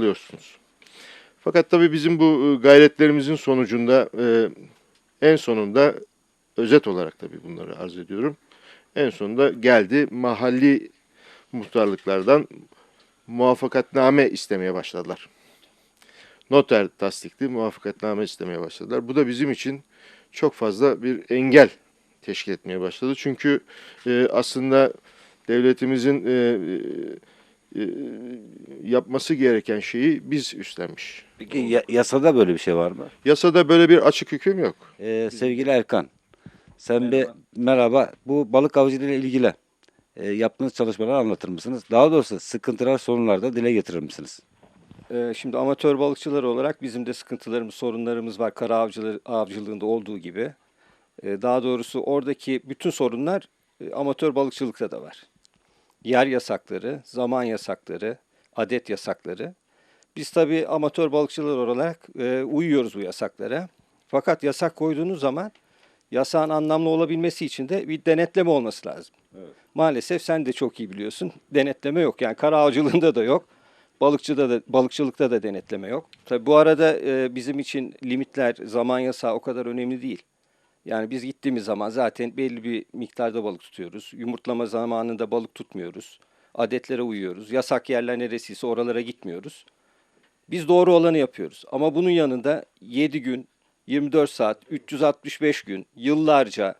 alıyorsunuz. Fakat tabii bizim bu e, gayretlerimizin sonucunda e, en sonunda özet olarak tabii bunları arz ediyorum. En sonunda geldi mahalli muhtarlıklardan muvaffakatname istemeye başladılar. Noter tasdikli muvaffakatname istemeye başladılar. Bu da bizim için çok fazla bir engel teşkil etmeye başladı. Çünkü e, aslında devletimizin e, e, yapması gereken şeyi biz üstlenmiş. Peki ya- yasada böyle bir şey var mı? Yasada böyle bir açık hüküm yok. Ee, sevgili Erkan, sen bir merhaba. Bu balık avcılığı ile ilgili e, yaptığınız çalışmaları anlatır mısınız? Daha doğrusu sıkıntılar, sorunlar da dile getirir misiniz? Ee, Şimdi amatör balıkçılar olarak bizim de sıkıntılarımız, sorunlarımız var kara avcıları, avcılığında olduğu gibi. Ee, Daha doğrusu oradaki bütün sorunlar e, amatör balıkçılıkta da var. Yer yasakları, zaman yasakları, adet yasakları. Biz tabii amatör balıkçılar olarak e, uyuyoruz bu yasaklara. Fakat yasak koyduğunuz zaman yasağın anlamlı olabilmesi için de bir denetleme olması lazım. Maalesef sen de çok iyi biliyorsun. Denetleme yok. Yani kara avcılığında da yok. Balıkçıda da balıkçılıkta da denetleme yok. Tabii bu arada e, bizim için limitler, zaman yasağı o kadar önemli değil. Yani biz gittiğimiz zaman zaten belli bir miktarda balık tutuyoruz. Yumurtlama zamanında balık tutmuyoruz. Adetlere uyuyoruz. Yasak yerler neresiyse oralara gitmiyoruz. Biz doğru olanı yapıyoruz. Ama bunun yanında 7 gün, 24 saat, 365 gün, yıllarca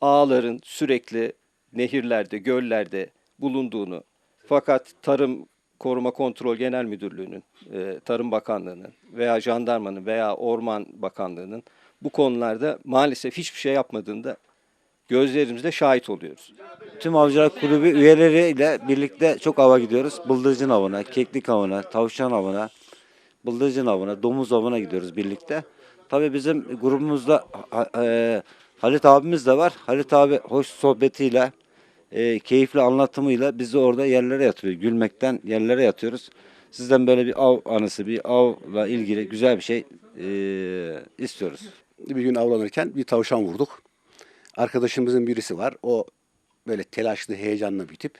ağların sürekli nehirlerde, göllerde bulunduğunu fakat Tarım Koruma Kontrol Genel Müdürlüğü'nün, e, Tarım Bakanlığı'nın veya Jandarmanın veya Orman Bakanlığı'nın bu konularda maalesef hiçbir şey yapmadığında gözlerimizle şahit oluyoruz. Tüm Avcılar Kulübü üyeleriyle birlikte çok ava gidiyoruz. Bıldırcın avına, keklik avına, tavşan avına, bıldırcın avına, domuz avına gidiyoruz birlikte. Tabii bizim grubumuzda e, Halit abimiz de var. Halit abi hoş sohbetiyle, e, keyifli anlatımıyla bizi orada yerlere yatırıyor. Gülmekten yerlere yatıyoruz. Sizden böyle bir av anısı, bir avla ilgili güzel bir şey e, istiyoruz. Bir gün avlanırken bir tavşan vurduk. Arkadaşımızın birisi var. O böyle telaşlı, heyecanlı bir tip.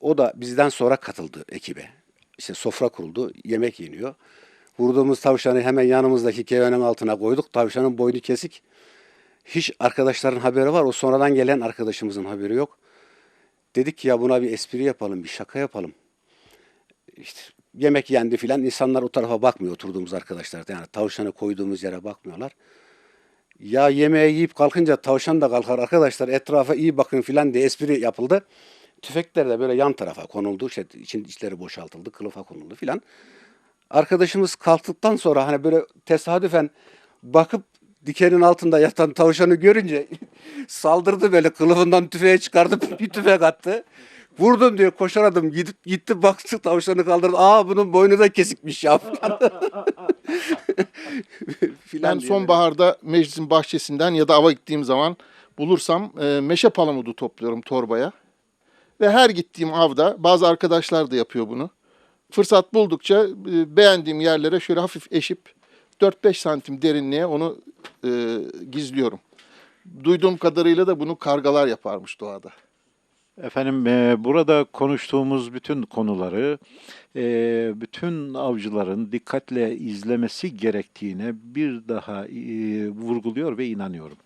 O da bizden sonra katıldı ekibe. İşte sofra kuruldu, yemek yeniyor. Vurduğumuz tavşanı hemen yanımızdaki kevenin altına koyduk. Tavşanın boynu kesik. Hiç arkadaşların haberi var. O sonradan gelen arkadaşımızın haberi yok. Dedik ki ya buna bir espri yapalım, bir şaka yapalım. İşte yemek yendi filan. İnsanlar o tarafa bakmıyor oturduğumuz arkadaşlar. Yani tavşanı koyduğumuz yere bakmıyorlar. Ya yemeği yiyip kalkınca tavşan da kalkar arkadaşlar etrafa iyi bakın filan diye espri yapıldı. Tüfekler de böyle yan tarafa konuldu. İşte için içleri boşaltıldı, kılıfa konuldu filan. Arkadaşımız kalktıktan sonra hani böyle tesadüfen bakıp dikenin altında yatan tavşanı görünce saldırdı böyle kılıfından tüfeği çıkardı bir tüfek attı. Vurdum diyor koşar adım gidip gitti baktı tavşanı kaldırdı. Aa bunun boynu da kesikmiş ya. Filan Ben sonbaharda meclisin bahçesinden ya da ava gittiğim zaman bulursam e, meşe palamudu topluyorum torbaya. Ve her gittiğim avda bazı arkadaşlar da yapıyor bunu. Fırsat buldukça e, beğendiğim yerlere şöyle hafif eşip 4-5 santim derinliğe onu e, gizliyorum. Duyduğum kadarıyla da bunu kargalar yaparmış doğada. Efendim e, burada konuştuğumuz bütün konuları e, bütün avcıların dikkatle izlemesi gerektiğine bir daha e, vurguluyor ve inanıyorum.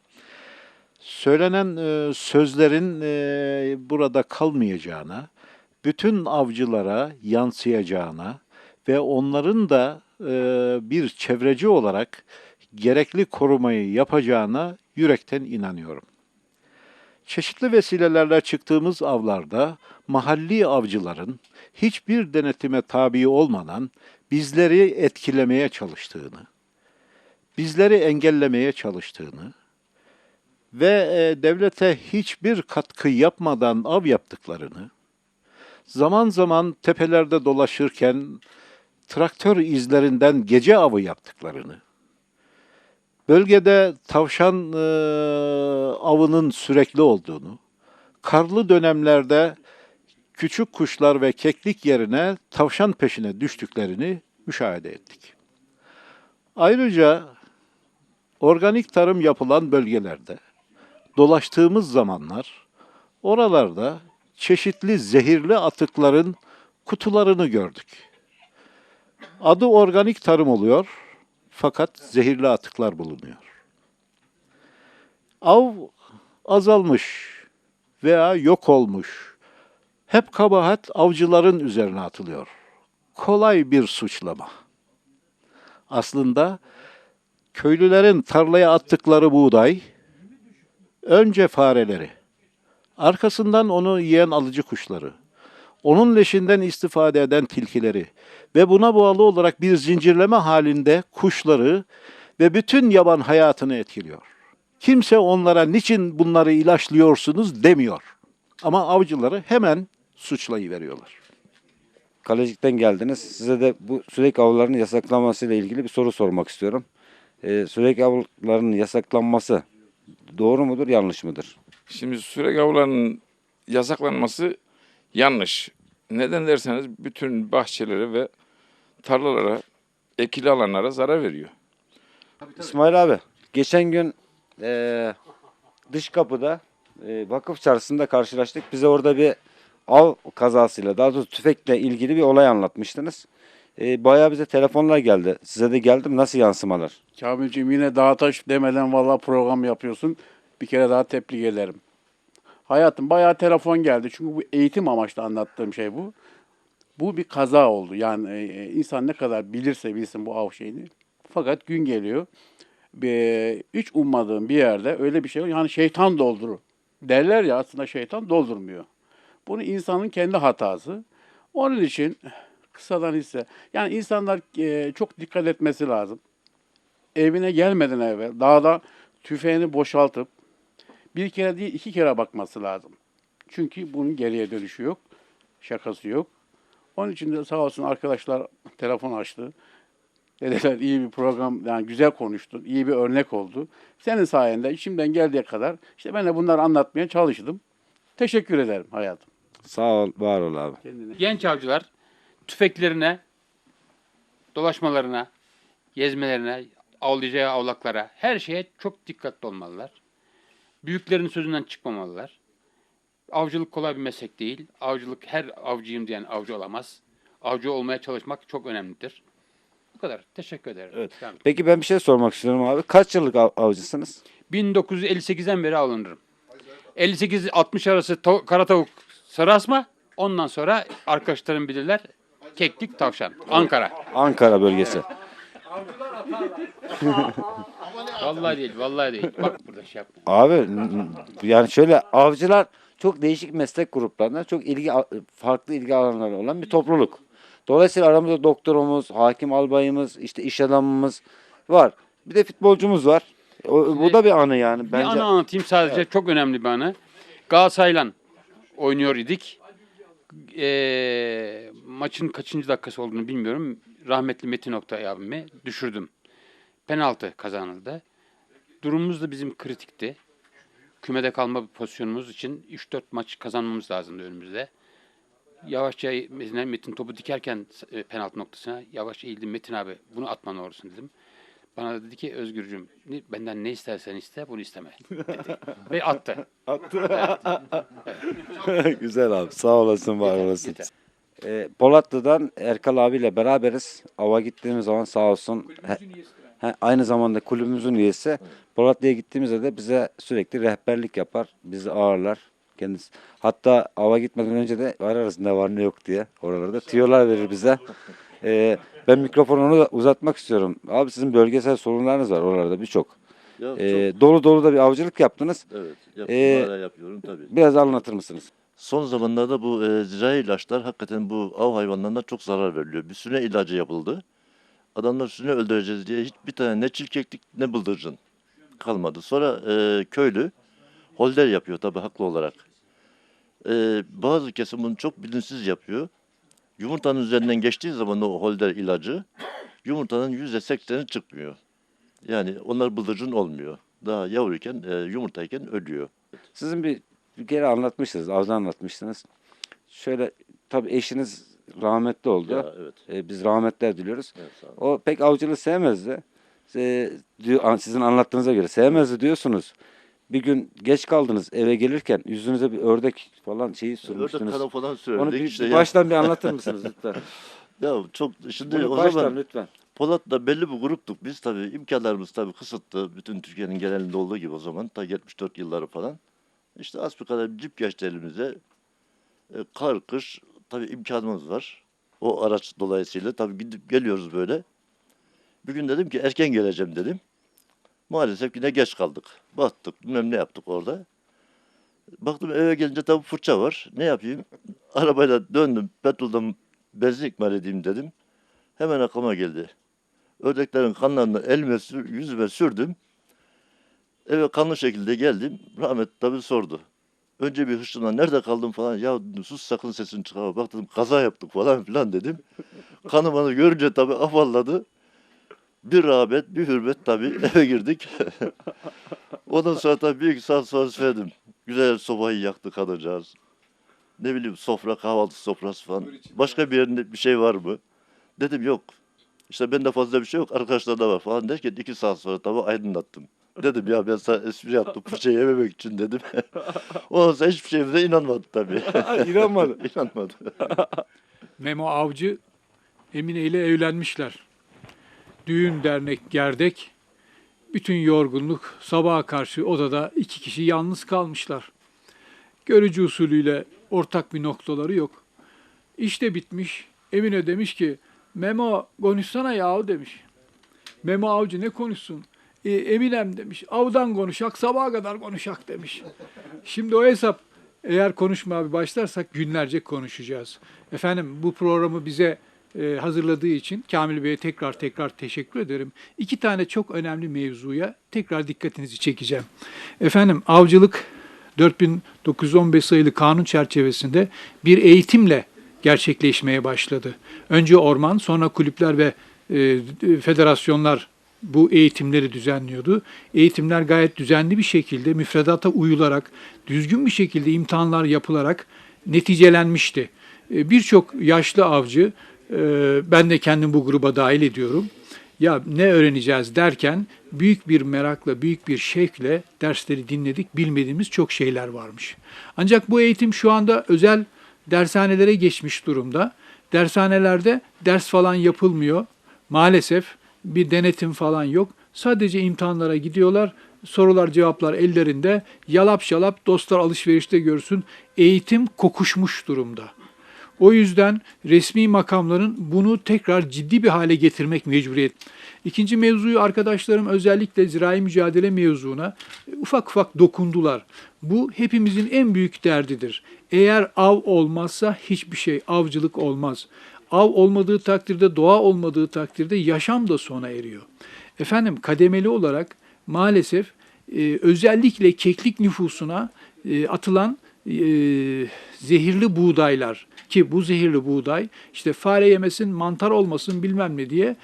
Söylenen e, sözlerin e, burada kalmayacağına, bütün avcılara yansıyacağına ve onların da e, bir çevreci olarak gerekli korumayı yapacağına yürekten inanıyorum. Çeşitli vesilelerle çıktığımız avlarda mahalli avcıların hiçbir denetime tabi olmadan bizleri etkilemeye çalıştığını, bizleri engellemeye çalıştığını ve e, devlete hiçbir katkı yapmadan av yaptıklarını, zaman zaman tepelerde dolaşırken traktör izlerinden gece avı yaptıklarını, Bölgede tavşan e, avının sürekli olduğunu, karlı dönemlerde küçük kuşlar ve keklik yerine tavşan peşine düştüklerini müşahede ettik. Ayrıca organik tarım yapılan bölgelerde dolaştığımız zamanlar oralarda çeşitli zehirli atıkların kutularını gördük. Adı organik tarım oluyor fakat zehirli atıklar bulunuyor. Av azalmış veya yok olmuş. Hep kabahat avcıların üzerine atılıyor. Kolay bir suçlama. Aslında köylülerin tarlaya attıkları buğday önce fareleri, arkasından onu yiyen alıcı kuşları, onun leşinden istifade eden tilkileri ve buna bağlı olarak bir zincirleme halinde kuşları ve bütün yaban hayatını etkiliyor. Kimse onlara niçin bunları ilaçlıyorsunuz demiyor. Ama avcıları hemen suçlayıveriyorlar. Kalecik'ten geldiniz. Size de bu sürekli avların yasaklanması ile ilgili bir soru sormak istiyorum. Ee, sürekli avların yasaklanması doğru mudur, yanlış mıdır? Şimdi sürek avlarının yasaklanması yanlış. Neden derseniz bütün bahçelere ve tarlalara, ekili alanlara zarar veriyor. İsmail abi, geçen gün eee, dış kapıda eee, vakıf çarşısında karşılaştık. Bize orada bir av kazasıyla, daha doğrusu tüfekle ilgili bir olay anlatmıştınız. Eee bayağı bize telefonlar geldi. Size de geldi mi? Nasıl yansımalar? Kamilciğim yine dağ taş demeden valla program yapıyorsun. Bir kere daha tebrik ederim. Hayatım bayağı telefon geldi. Çünkü bu eğitim amaçlı anlattığım şey bu. Bu bir kaza oldu. Yani e, insan ne kadar bilirse bilsin bu av şeyini. Fakat gün geliyor. Bir, hiç ummadığım bir yerde öyle bir şey var. Yani şeytan doldurur. Derler ya aslında şeytan doldurmuyor. Bunu insanın kendi hatası. Onun için kısadan hisse. Yani insanlar e, çok dikkat etmesi lazım evine gelmeden evvel dağda tüfeğini boşaltıp bir kere değil iki kere bakması lazım. Çünkü bunun geriye dönüşü yok. Şakası yok. Onun için de sağ olsun arkadaşlar telefon açtı. Dediler iyi bir program, yani güzel konuştun, iyi bir örnek oldu. Senin sayende içimden geldiği kadar işte ben de bunları anlatmaya çalıştım. Teşekkür ederim hayatım. Sağ ol, var ol abi. Kendine. Genç avcılar tüfeklerine, dolaşmalarına, gezmelerine, avlayacağı avlaklara, her şeye çok dikkatli olmalılar. Büyüklerin sözünden çıkmamalılar. Avcılık kolay bir meslek değil. Avcılık her avcıyım diyen avcı olamaz. Avcı olmaya çalışmak çok önemlidir. Bu kadar. Teşekkür ederim. Evet. Tamam. Peki ben bir şey sormak istiyorum abi. Kaç yıllık av- avcısınız? 1958'den beri avlanırım. 58-60 arası tav- kara tavuk sarı asma. Ondan sonra arkadaşlarım bilirler. Keklik tavşan. Ankara. Ankara bölgesi. Vallahi değil, vallahi değil. Bak burada şey yapma. Abi yani şöyle avcılar çok değişik meslek gruplarından çok ilgi farklı ilgi alanları olan bir topluluk. Dolayısıyla aramızda doktorumuz, hakim albayımız, işte iş adamımız var. Bir de futbolcumuz var. O, bu da bir anı yani Bir bence. anı anlatayım sadece. Çok önemli bir anı. Galatasaray'la oynuyor idik. Ee, maçın kaçıncı dakikası olduğunu bilmiyorum. Rahmetli Metin Oktay abimi düşürdüm. Penaltı kazanıldı. Durumumuz da bizim kritikti. Kümede kalma pozisyonumuz için 3-4 maç kazanmamız lazımdı önümüzde. Yavaşça Metin, Metin topu dikerken e, penaltı noktasına yavaş eğildim Metin abi bunu atman doğrusun dedim. Bana dedi ki Özgürcüm ne- benden ne istersen iste bunu isteme dedi. Ve attı. Güzel abi. Sağ olasın, var olasın. Yeter. Ee, Polatlı'dan Erkal abiyle beraberiz. Ava gittiğimiz zaman sağ olsun. he- he, aynı zamanda kulübümüzün üyesi. Polatlı'ya gittiğimizde de bize sürekli rehberlik yapar. Bizi ağırlar. Kendisi. Hatta ava gitmeden önce de ararız ne var ne yok diye oralarda. Tiyolar verir bize. Ee, ben mikrofonu ona da uzatmak istiyorum. Abi sizin bölgesel sorunlarınız var oralarda birçok. Ya Ee, dolu dolu da bir avcılık yaptınız. çok, evet, yap, Ee, hala yapıyorum tabii. Biraz anlatır mısınız? Son zamanlarda bu e, zirai ilaçlar hakikaten bu av hayvanlarına çok zarar veriliyor. Bir süre ilacı yapıldı. Adamlar süre öldüreceğiz diye hiçbir tane ne çirkeklik ne bıldırcın kalmadı. Sonra e, köylü holder yapıyor tabii haklı olarak. E, bazı kesim bunu çok bilinçsiz yapıyor. Yumurtanın üzerinden geçtiği zaman o holder ilacı yumurtanın yüzde sekseni çıkmıyor. Yani onlar bıldırcın olmuyor. Daha yavruyken, e, yumurtayken ölüyor. Sizin bir, bir kere anlatmıştınız, avda anlatmıştınız. Şöyle tabii eşiniz rahmetli oldu. Ya, evet. Ee, biz rahmetler diliyoruz. evet. O pek avcılığı sevmezdi. Ee, diyor, sizin anlattığınıza göre sevmezdi diyorsunuz. Bir gün geç kaldınız eve gelirken yüzünüze bir ördek falan şeyi sürmüştünüz. kana falan Onu söyledik. bir, işte bir ya. baştan bir anlatır mısınız lütfen? Ya çok şimdi Bunu o baştan zaman lütfen. Polat'la belli bir gruptuk. Biz tabii imkanlarımız tabii kısıtlı. Bütün Türkiye'nin genelinde olduğu gibi o zaman. Ta 74 yılları falan. İşte az bir kadar cip geçti elimize. E, kar, kış tabii imkanımız var. O araç dolayısıyla tabii gidip geliyoruz böyle. Bir gün dedim ki erken geleceğim dedim. Maalesef yine geç kaldık. Battık, bilmem ne yaptık orada. Baktım eve gelince tabii fırça var. Ne yapayım? Arabayla döndüm. Petroldan benzin ikmal edeyim dedim. Hemen aklıma geldi. Ördeklerin kanlarını elime, sür, yüzüme sürdüm. Eve kanlı şekilde geldim. Rahmet tabii sordu. Önce bir hışımla nerede kaldın falan. Ya dedim, sus sakın sesini çıkarma. Bak dedim kaza yaptık falan filan dedim. Kanımanı görünce tabii afalladı. Bir rağbet, bir hürmet tabii eve girdik. Ondan sonra tabii bir iki saat sonra söyledim. Güzel sobayı yaktı kadıncağız. Ne bileyim sofra, kahvaltı sofrası falan. Başka bir yerinde bir şey var mı? Dedim yok. İşte bende fazla bir şey yok. Arkadaşlarda var falan derken iki saat sonra tabii aydınlattım. Dedim ya ben sana espri yaptım fırçayı yememek için dedim. Ondan sonra hiçbir şeyimize inanmadı tabii. İnanmadı. İnanmadı. Memo Avcı Emine ile evlenmişler. Düğün dernek gerdek. Bütün yorgunluk sabaha karşı odada iki kişi yalnız kalmışlar. Görücü usulüyle ortak bir noktaları yok. İşte bitmiş. Emine demiş ki Memo konuşsana yahu demiş. Memo Avcı ne konuşsun? E, Eminem demiş. Avdan konuşak sabaha kadar konuşak demiş. Şimdi o hesap eğer konuşmaya başlarsak günlerce konuşacağız. Efendim bu programı bize e, hazırladığı için Kamil Bey'e tekrar tekrar teşekkür ederim. İki tane çok önemli mevzuya tekrar dikkatinizi çekeceğim. Efendim avcılık 4915 sayılı kanun çerçevesinde bir eğitimle gerçekleşmeye başladı. Önce orman, sonra kulüpler ve e, federasyonlar bu eğitimleri düzenliyordu. Eğitimler gayet düzenli bir şekilde müfredata uyularak, düzgün bir şekilde imtihanlar yapılarak neticelenmişti. E, Birçok yaşlı avcı, e, ben de kendim bu gruba dahil ediyorum. Ya ne öğreneceğiz derken büyük bir merakla, büyük bir şevkle dersleri dinledik. Bilmediğimiz çok şeyler varmış. Ancak bu eğitim şu anda özel dershanelere geçmiş durumda. Dershanelerde ders falan yapılmıyor. Maalesef bir denetim falan yok. Sadece imtihanlara gidiyorlar. Sorular cevaplar ellerinde. Yalap şalap dostlar alışverişte görsün. Eğitim kokuşmuş durumda. O yüzden resmi makamların bunu tekrar ciddi bir hale getirmek mecburiyet. İkinci mevzuyu arkadaşlarım özellikle zirai mücadele mevzuna ufak ufak dokundular. Bu hepimizin en büyük derdidir. Eğer av olmazsa hiçbir şey, avcılık olmaz. Av olmadığı takdirde, doğa olmadığı takdirde yaşam da sona eriyor. Efendim kademeli olarak maalesef e, özellikle keklik nüfusuna e, atılan e, zehirli buğdaylar ki bu zehirli buğday işte fare yemesin, mantar olmasın bilmem ne diye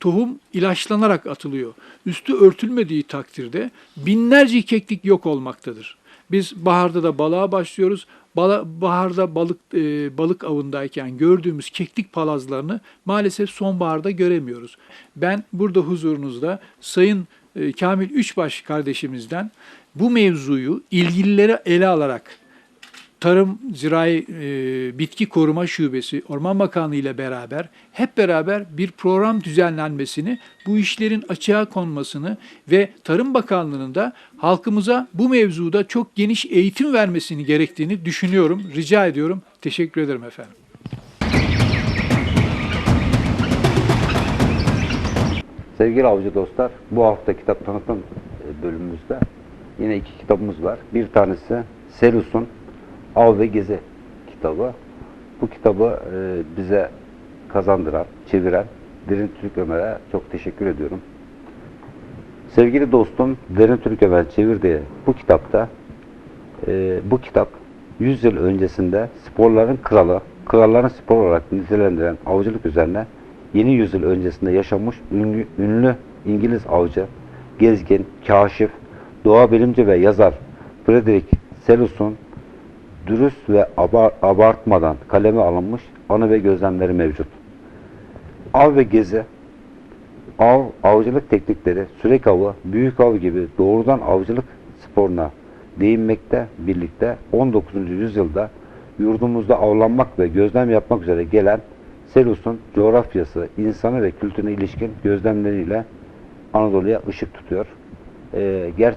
tohum ilaçlanarak atılıyor. Üstü örtülmediği takdirde binlerce keklik yok olmaktadır. Biz baharda da balığa başlıyoruz. Bala, baharda balık e, balık avındayken gördüğümüz keklik palazlarını maalesef sonbaharda göremiyoruz. Ben burada huzurunuzda Sayın e, Kamil Üçbaş kardeşimizden bu mevzuyu ilgililere ele alarak Tarım Zirai e, Bitki Koruma Şubesi Orman Bakanlığı ile beraber hep beraber bir program düzenlenmesini, bu işlerin açığa konmasını ve Tarım Bakanlığı'nın da halkımıza bu mevzuda çok geniş eğitim vermesini gerektiğini düşünüyorum, rica ediyorum. Teşekkür ederim efendim. Sevgili avcı dostlar, bu hafta kitap tanıtım e, bölümümüzde yine iki kitabımız var. Bir tanesi Selus'un Av ve Gezi kitabı. Bu kitabı e, bize kazandıran, çeviren Derin Türk Ömer'e çok teşekkür ediyorum. Sevgili dostum Derin Türk Ömer çevirdiği bu kitapta e, bu kitap 100 yıl öncesinde sporların kralı, kralların spor olarak nitelendiren avcılık üzerine yeni yüzyıl öncesinde yaşamış ünlü, ünlü İngiliz avcı, gezgin, kaşif, doğa bilimci ve yazar Frederick Selus'un dürüst ve abar- abartmadan kaleme alınmış anı ve gözlemleri mevcut. Av ve gezi, av, avcılık teknikleri, sürek avı, büyük av gibi doğrudan avcılık sporuna değinmekte birlikte 19. yüzyılda yurdumuzda avlanmak ve gözlem yapmak üzere gelen Selus'un coğrafyası, insanı ve kültürüne ilişkin gözlemleriyle Anadolu'ya ışık tutuyor. Ee, ger